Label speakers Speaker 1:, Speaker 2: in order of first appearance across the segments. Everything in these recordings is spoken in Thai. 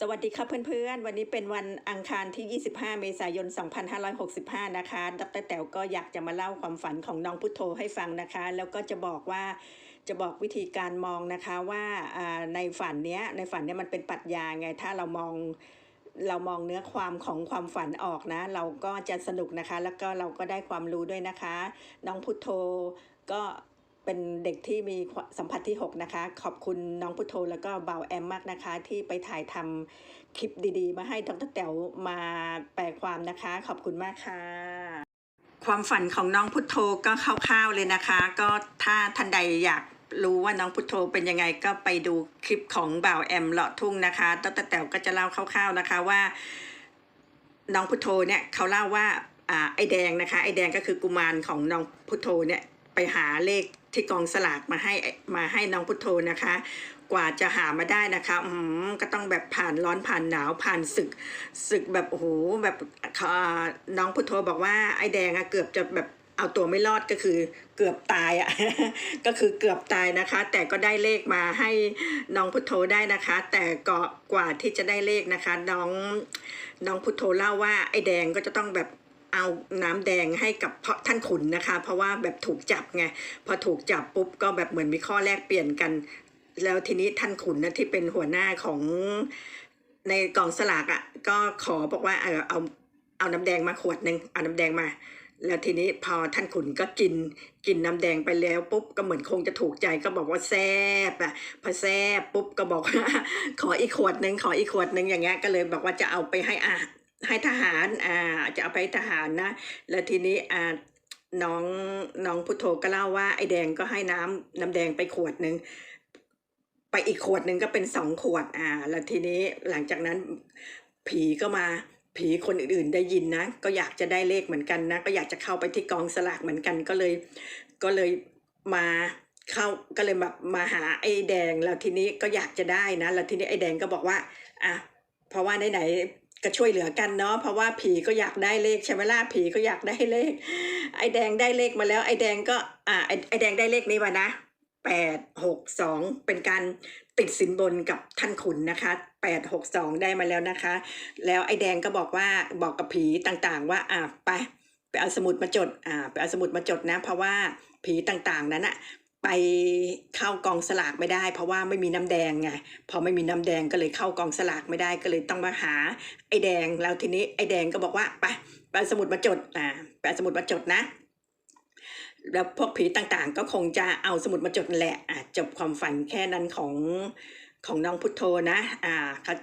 Speaker 1: สวัสดีครับเพื่อนๆ วันนี้เป็นวันอังคารที่ 25 เมษายน 2565 นะคะ ดรแต๋วก็อยากจะมาเล่าความฝันของน้องพุทโธให้ฟังนะคะ แล้วก็จะบอกว่าจะบอกวิธีการมองนะคะว่าในฝันเนี้ยในฝันเนี้ยมันเป็นปรัชญาไง ถ้าเรามองเรามองเนื้อความของความฝันออกนะ เราก็จะสนุกนะคะ แล้วก็เราก็ได้ความรู้ด้วยนะคะ น้องพุทโธก็ เป็นเด็กที่มีสัมผัสที่ 6 นะคะ ขอบคุณน้องพุทโธแล้วก็เบาแอมมากนะคะ ที่ไปถ่ายทำคลิปดีๆ มาให้ดรแต๋วมาแปลความนะคะ ขอบคุณมากค่ะ ความฝันของน้องพุทโธก็คร่าวๆเลยนะคะ ก็ถ้าท่านใดอยากรู้ว่าน้องพุทโธเป็นยังไงก็ไปดูคลิปของบ่าวแอมเลาะทุ่งนะคะดรแต๋วก็จะเล่าคร่าวๆนะคะว่า น้องพุทโธเนี่ยเขาเล่าว่าอ่าไอแดงนะคะ ไอแดงก็คือกุมารของน้องพุทโธเนี่ยไปหาเลข ที่กองสลากมาให้มาให้น้องพุทโธนะคะ กว่าจะหามาได้นะคะอืมก็ต้องแบบผ่านร้อนผ่านหนาวผ่านศึกศึกแบบโอ้โหแบบน้องพุทโธบอกว่าไอ้แดงอะเกือบจะแบบเอาตัวไม่รอดก็คือเกือบตายอะก็คือเกือบตายนะคะ แต่ก็ได้เลขมาให้น้องพุทโธได้นะคะ แต่ก็กว่าที่จะได้เลขนะคะ น้องน้องพุทโธเล่าว่าไอ้แดงก็จะต้องแบบ เอาน้ำแดงให้กับท่านขุนนะคะ เพราะว่าแบบถูกจับไงพอถูกจับปุ๊บก็แบบเหมือนมีข้อแลกเปลี่ยนกัน แล้วทีนี้ท่านขุนนะที่เป็นหัวหน้าของในกองสลากอะ่ะก็ขอบอกว่าเออเอาเอาน้ำแดงมาขวดหนึ่งเอาน้ำแดงมา แล้วทีนี้พอท่านขุนก็กินกินน้ำแดงไปแล้วปุ๊บก็เหมือนคงจะถูกใจก็บอกว่าแซบอะพอแซบปุ๊บก็บอกว่าขออีกขวดหนึ่งขออีกขวดหนึ่งอย่างเงี้ยก็เลยบอกว่าจะเอาไปให้อะ ให้ทหารอ่าจะเอาไปทหารนะ แล้วทีนี้อ่าน้องน้องพุทโธก็เล่าว่าไอ้แดงก็ให้น้ำน้ำแดงไปขวดหนึ่งไปอีกขวดหนึ่งก็เป็นสองขวดอ่า แล้วทีนี้หลังจากนั้นผีก็มาผีคนอื่นๆได้ยินนะ ก็อยากจะได้เลขเหมือนกันนะ ก็อยากจะเข้าไปที่กองสลากเหมือนกันก็เลย ก็เลยมาเข้าก็เลยแบบมาหาไอ้แดงแล้วทีนี้ก็อยากจะได้นะ แล้วทีนี้ไอ้แดงก็บอกว่าอะเพราะว่าไหนๆ ก็ช่วยเหลือกันเนาะเพราะว่าผีก็อยากได้เลขใช่ไหมล่ะผีก็อยากได้เลข ไอ้แดงได้เลขมาแล้ว ไอ้แดงก็อ่าไอ้ไอ้แดงได้เลขนี้มานะแปดหกสองเป็นการติดสินบนกับท่านขุนนะคะแปดหกสองได้มาแล้วนะคะ แล้วไอ้แดงก็บอกว่าบอกกับผีต่างๆ ว่าอะไปไปเอาสมุดมาจดอ่าไปเอาสมุดมาจดนะ เพราะว่าผีต่างๆนั้นอะ ไปเข้ากองสลากไม่ได้ เพราะว่าไม่มีน้ำแดงไงพอไม่มีน้ำแดงก็เลยเข้ากองสลากไม่ได้ก็เลยต้องมาหาไอ้แดงแล้วทีนี้ไอ้แดงก็บอกว่าไปไปสมุดมาจดอ่าไปสมุดมาจดนะแล้วพวกผีต่างๆ ก็คงจะเอาสมุดมาจดแหละอะจบความฝันแค่นั้นของของน้องพุทโธนะอ่าเขา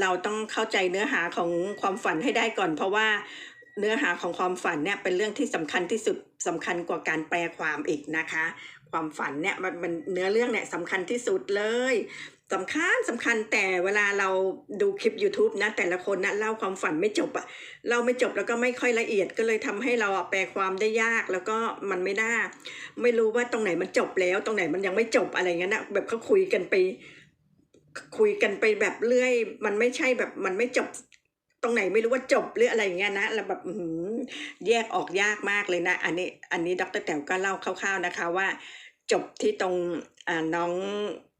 Speaker 1: เราต้องเข้าใจเนื้อหาของความฝันให้ได้ก่อน เพราะว่าเนื้อหาของความฝันเนี่ยเป็นเรื่องที่สำคัญที่สุดสำคัญกว่าการแปลความอีกนะคะ ความฝันเนี่ยมันมันเนื้อเรื่องเนี่ยสำคัญที่สุดเลยสำคัญสำคัญแต่เวลาเราดูคลิป YouTube นะ แต่ละคนนะเล่าความฝันไม่จบอะเราไม่จบแล้วก็ไม่ค่อยละเอียดก็เลยทำให้เราอะแปลความได้ยากแล้วก็มันไม่น่าไม่รู้ว่าตรงไหนมันจบแล้วตรงไหนมันยังไม่จบอะไรเงี้ยนะแบบเขาคุยกันไป คุยกันไปแบบเรื่อย มันไม่ใช่แบบมันไม่จบ รงไหนไม่รู้ว่าจบหรืออะไรเงี้ยนะแล้วแบบแยกออกยากมากเลยนะ อันนี้อันนี้ดรแต๋วก็เล่าคร่าวๆนะคะว่า จบที่ตรงน้อง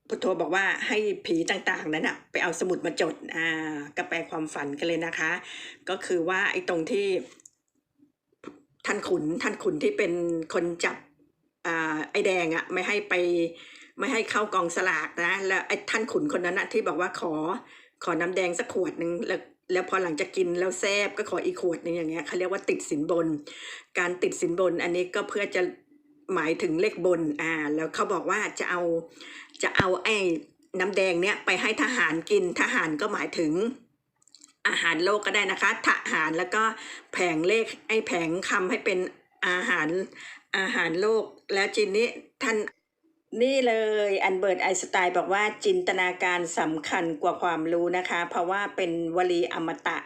Speaker 1: พุทโธบอกว่าให้ผีต่างๆนั้นอะไปเอาสมุดมาจดอ่าก็แปลความฝันกันเลยนะคะ ก็คือว่าไอ้ตรงที่ท่านขุนท่านขุนที่เป็นคนจับอ่าไอ้แดงอะไม่ให้ไปไม่ให้เข้ากองสลากนะ แล้วไอ้ท่านขุนคนนั้นอะที่บอกว่าขอขอน้ำแดงสักขวดหนึ่งแล้ว แล้วพอหลังจากกินแล้วแซบก็ขออีกขวดหนึงอย่างเงี้ยเขาเรียกว่าติดสินบน การติดสินบนอันนี้ก็เพื่อจะหมายถึงเลขบนอ่าแล้วเขาบอกว่าจะเอาจะเอาไอ้น้ำแดงเนี้ยไปให้ทหารกินทหารก็หมายถึงอาหารโลกก็ได้นะคะทหารแล้วก็แผงเลขไอ้แผงคำให้เป็นอาหารอาหารโลก แล้วจีนี้ท่าน นี่เลยอันเบิร์ตไอสไตน์บอกว่าจินตนาการสำคัญกว่าความรู้นะคะ เพราะว่าเป็นวลีอมตะ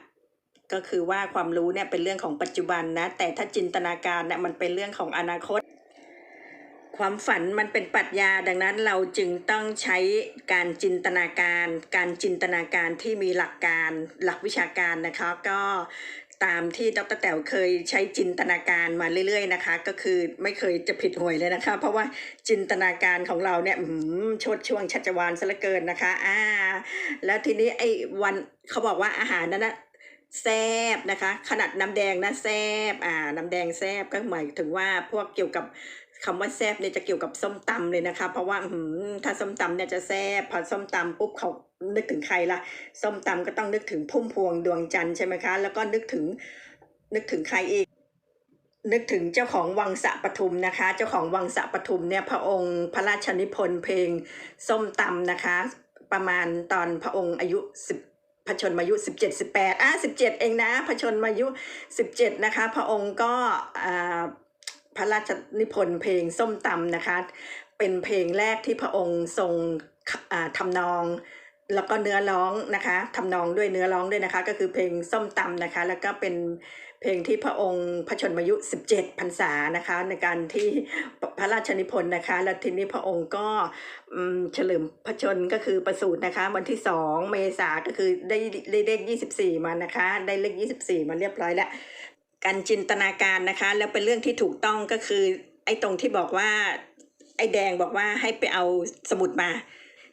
Speaker 1: ก็คือว่าความรู้เนี่ยเป็นเรื่องของปัจจุบันนะ แต่ถ้าจินตนาการเนี่ยมันเป็นเรื่องของอนาคต ความฝันมันเป็นปรัชญาดังนั้นเราจึงต้องใช้การจินตนาการ การจินตนาการที่มีหลักการหลักวิชาการนะคะก็ ตามที่ดรแต๋วเคยใช้จินตนาการมาเรื่อย ๆ นะคะ ก็คือไม่เคยจะผิดหวยเลยนะคะ เพราะว่าจินตนาการของเราเนี่ยชดช่วงชัชวานซะเหลือเกินนะคะอ่าแล้วทีนี้ไอ้วันเขาบอกว่าอาหารนั้นนะแซบนะคะ ขนาดน้ำแดงนะแซบอ่าน้ำแดงแซบก็หมายถึงว่าพวกเกี่ยวกับ คำว่าแซบเนี่ยจะเกี่ยวกับส้มตำเลยนะคะ เพราะว่าถ้าส้มตำเนี่ยจะแซบพอส้มตำปุ๊บเขานึกถึงใครล่ะส้มตำก็ต้องนึกถึงพุ่มพวงดวงจันทร์ใช่ไหมคะ แล้วก็นึกถึงนึกถึงใครอีกนึกถึงเจ้าของวังสะปทุมนะคะ เจ้าของวังสะปทุมเนี่ยพระองค์พระราชนิพนธ์เพลงส้มตำนะคะ ประมาณตอนพระองค์อายุสิบพระชนมายุสิบเจ็ดสิบแปดอะสิบเจ็ดเองนะพระชนมายุสิบเจ็ดนะคะ พระองค์ก็อ่า ระราชนิพนธ์เพลงส้มตำนะคะ เป็นเพลงแรกที่พระองค์ทรงทำนอง แล้วก็เนื้อร้องนะคะทำนองด้วยเนื้อร้องด้วยนะคะ ก็คือเพลงส้มตำนะคะ แล้วก็เป็นเพลงที่พระองค์พระชนมายุ 17 พรรษานะคะ ในการที่พระราชนิพนธ์นะคะ แล้วทีนี้พระองค์ก็เฉลิมพระชนก็คือประสูตินะคะ วันที่ 2 เมษาก็คือได้ได้เลข24 มานะคะ ได้เลข24 มาเรียบร้อยแล้ว การจินตนาการนะคะ แล้วเป็นเรื่องที่ถูกต้องก็คือ ไอ้ตรงที่บอกว่า ไอ้แดงบอกว่าให้ไปเอาสมุดมา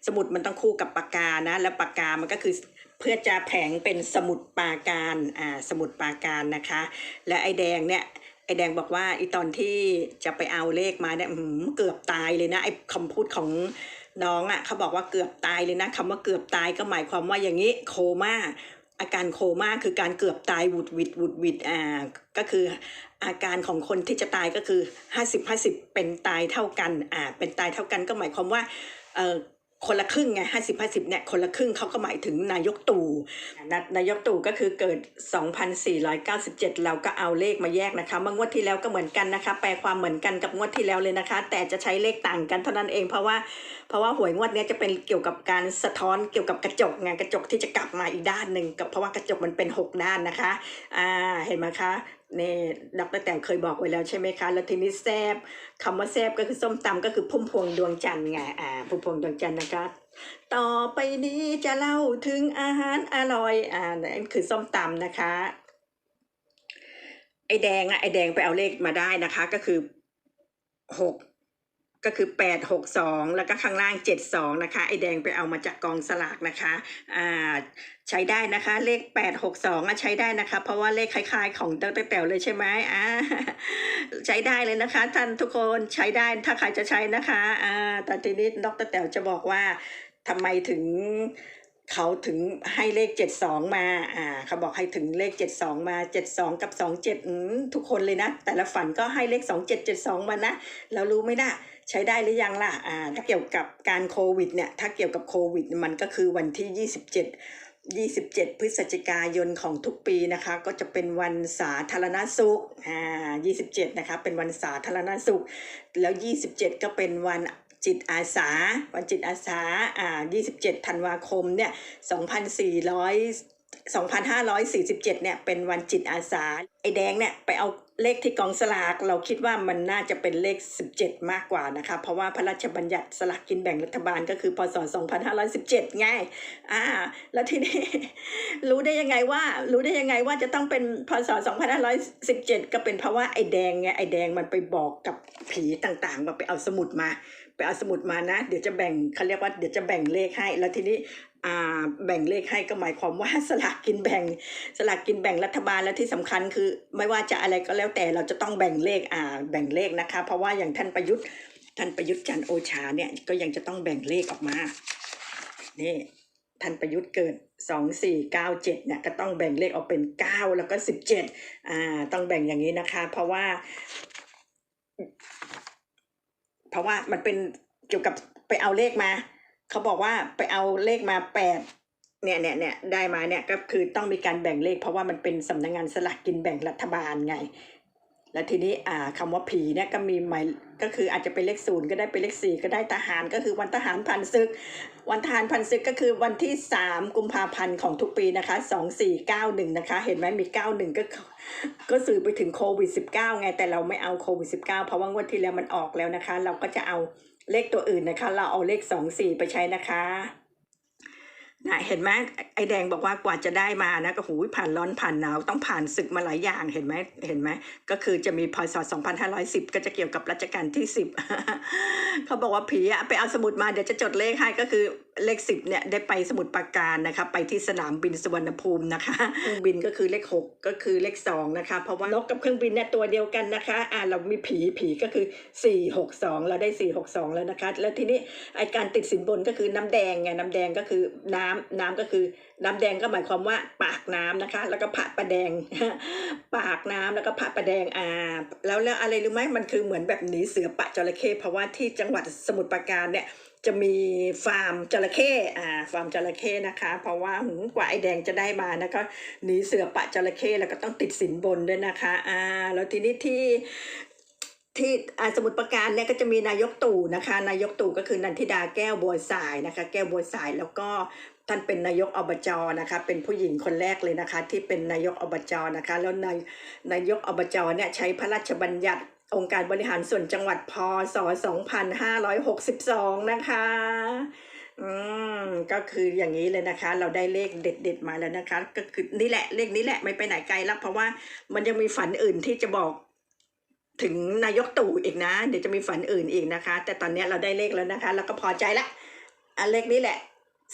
Speaker 1: สมุดมันต้องคู่กับปากกานะ แล้วปากกามันก็คือเพื่อจะแผงเป็นสมุดปาการอ่าสมุดปาการนะคะ และไอ้แดงเนี่ยไอ้แดงบอกว่าไอตอนที่จะไปเอาเลขมาเนี่ยอื้อหือเกือบตายเลยนะไอ้คำพูดของน้องอะ่ะเขาบอกว่าเกือบตายเลยนะคำว่าเกือบตายก็หมายความว่าอย่างนี้โคม่า อาการโคม่าคือการเกือบตายวุดวิดวุดวิดอ่าก็คืออาการของคนที่จะตายก็คือห้าสิบห้าสิบเป็นตายเท่ากันอ่าเป็นตายเท่ากันก็หมายความว่าเออ คนละครึ่งไงห้าสิบห้าสิบเนี่ยคนละครึ่งเขาก็หมายถึงนายกตู่นะนายกตู่ก็คือเกิด 2,497 เราก็เอาเลขมาแยกนะคะเมื่องวดที่แล้วก็เหมือนกันนะคะ แปลความเหมือนกันกับงวดที่แล้วเลยนะคะ แต่จะใช้เลขต่างกันเท่านั้นเองเพราะว่าเพราะว่าหวยงวดนี้จะเป็นเกี่ยวกับการสะท้อนเกี่ยวกับกระจกไงกระจกที่จะกลับมาอีกด้านหนึ่งกับเพราะว่ากระจกมันเป็นหกด้านนะคะอ่าเห็นไหมคะนี่ดรแต่เคยบอกไว้แล้วใช่ไหมคะ แล้วทีนี้แซบคำว่าแซบก็คือส้มตำก็คือพุ่มพวงดวงจันทร์ไงอ่าพุ่มพวงดวงจันทร์นะกัด ต่อไปนี้จะเล่าถึงอาหารอร่อย อ่านั่นคือส้มตำนะคะ ไอแดงอะไอแดงไปเอาเลขมาได้นะคะ ก็คือหก ก็คือแปดหกสองแล้วก็ข้างล่างเจ็ดสองนะคะ ไอแดงไปเอามาจากกองสลากนะคะอ่าใช้ได้นะคะ เลขแปดหกสองใช้ได้นะคะ เพราะว่าเลขคล้ายๆ ของเต๋อแต๋วเลยใช่ไหมอ่าใช้ได้เลยนะคะ ท่านทุกคนใช้ได้ถ้าใครจะใช้นะคะอ่าแต่ทีนี้ดรแต๋วจะบอกว่าทำไมถึง เขาถึงให้เลขเจ็ดสองมา อ่า เขาบอกให้ถึงเลขเจ็ดสองมาเจ็ดสองกับสองเจ็ดทุกคนเลยนะ แต่ละฝันก็ให้เลขสองเจ็ดเจ็ดสองมานะ เรารู้ไหมนะใช้ได้หรือยังล่ะ อ่า ถ้าเกี่ยวกับการโควิดเนี่ย ถ้าเกี่ยวกับโควิดมันก็คือวันที่ยี่สิบเจ็ด27 พฤศจิกายนของทุกปีนะคะ ก็จะเป็นวันสาธารณสุขอ่า27 นะคะ เป็นวันสาธารณสุข แล้ว 27 ก็เป็นวัน จิตอาสา วันจิตอาสาอ่า27ธันวาคมเนี่ย2,400 2,547 เนี่ย เป็นวันจิตอาสา ไอแดงเนี่ย ไปเอาเลขที่กองสลาก เราคิดว่ามันน่าจะเป็นเลข 17 มากกว่านะคะ เพราะว่าพระราชบัญญัติสลากกินแบ่งรัฐบาลก็คือพศ2517ไง อ่า แล้วทีนี้ รู้ได้ยังไงว่า รู้ได้ยังไงว่าจะต้องเป็นพศ2517 ก็เป็นเพราะว่าไอ้แดงไง ไอ้แดงมันไปบอกกับผีต่างๆว่าไปเอาสมุดมา ไปเอาสมุดมานะ เดี๋ยวจะแบ่งเขาเรียกว่าเดี๋ยวจะแบ่งเลขให้ แล้วทีนี้อ่าแบ่งเลขให้ก็หมายความว่าสลากกินแบ่งสลากกินแบ่งรัฐบาลและที่สำคัญคือ ไม่ว่าจะอะไรก็แล้วแต่เราจะต้องแบ่งเลขอ่าแบ่งเลขนะคะ เพราะว่าอย่างท่านประยุทธ์ท่านประยุทธ์จันโอชาเนี่ยก็ยังจะต้องแบ่งเลขออกมานี่ท่านประยุทธ์เกิดสองสี่เก้าเจ็ดเนี่ยก็ต้องแบ่งเลขออกเป็นเก้าแล้วก็สิบเจ็ดอ่าต้องแบ่งอย่างนี้นะคะ เพราะว่า เพราะว่ามันเป็นเกี่ยวกับไปเอาเลขมา เขาบอกว่าไปเอาเลขมาแปดเนี่ยเนี่ยเนี่ยได้มาเนี่ยก็คือต้องมีการแบ่งเลข เพราะว่ามันเป็นสำนักงานสลากกินแบ่งรัฐบาลไง แล้วทีนี้อ่าคำว่าผีเนี่ยก็มีหมายก็คืออาจจะเป็นเลขศูนย์ก็ได้เป็นเลขสี่ก็ได้ทหารก็คือวันทหารพันศึก วันทหารพันศึกก็คือวันที่สามกุมภาพันธ์ของทุกปีนะคะสองสี่เก้าหนึ่งนะคะ เห็นไหมมีเก้าหนึ่งก็ก็สื่อไปถึงโควิดสิบเก้าไงแต่เราไม่เอาโควิดสิบเก้าเพราะว่างวดที่แล้วมันออกแล้วนะคะ เราก็จะเอาเลขตัวอื่นนะคะ เราเอาเลขสองสี่ไปใช้นะคะ นะเห็นไหมไอแดงบอกว่ากว่าจะได้มานะก็หูผ่านร้อนผ่านหนาวต้องผ่านศึกมาหลายอย่างเห็นไหมเห็นไหมก็คือจะมีพศ2510 ก็จะเกี่ยวกับรัชกาลที่ 10 เขาบอกว่าผีอะไปเอาสมุดมาเดี๋ยวจะจดเลขให้ก็คือ เลข10เนี่ยได้ไปสมุดปราการนะคะไปที่สนามบินสุวรรณภูมินะคะเครื่องบินก็คือเลข6ก็คือเลข2นะคะเพราะว่านกกับเครื่องบินเนี่ยตัวเดียวกันนะคะอ่าเรามีผีผีก็คือ462เราได้462แล้วนะคะ แล้วทีนี้ไอการติดสินบนก็คือน้ำแดงไงน้ำแดงก็คือน้ำน้ำก็คือน้ำแดงก็หมายความว่าปากน้ำนะคะ แล้วก็ผะประแดง ปากน้ำแล้วก็ผะประแดงอ่าแล้วแล้วอะไรรู้ไหมมันคือเหมือนแบบหนีเสือปะจระเข้เพราะว่าที่จังหวัดสมุทรปราการเนี่ย จะมีฟาร์มจระเข้อ่าฟาร์มจระเข้นะคะ เพราะว่าหืมกว่าไอแดงจะได้มานะก็หนีเสือปะจระเข้แล้วก็ต้องติดสินบนด้วยนะคะอ่าแล้วทีนี้ที่ที่อาสมุทรปราการเนี่ยก็จะมีนายกตู่นะคะ นายกตู่ก็คือนันทิดาแก้วบัวสายนะคะ แก้วบัวสายแล้วก็ท่านเป็นนายกอบจนะคะ เป็นผู้หญิงคนแรกเลยนะคะ ที่เป็นนายกอบจนะคะ แล้วนายนายกอบจเนี่ยใช้พระราชบัญญัติ องค์การบริหารส่วนจังหวัดพศ 2562 นะคะ อืม ก็คืออย่างนี้เลยนะคะ เราได้เลขเด็ด ๆ มาแล้วนะคะ ก็คือนี่แหละเลขนี้แหละไม่ไปไหนไกลแล้วเพราะว่ามันยังมีฝันอื่นที่จะบอกถึงนายกตู่อีกนะ เดี๋ยวจะมีฝันอื่นอีกนะคะ แต่ตอนนี้เราได้เลขแล้วนะคะ แล้วก็พอใจละอันเลขนี้แหละ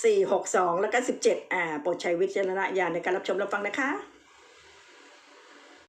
Speaker 1: สี่หกสองแล้วก็สิบเจ็ดอ่า โปรดใช้วิจารณญาณในการรับชมรับฟังนะคะ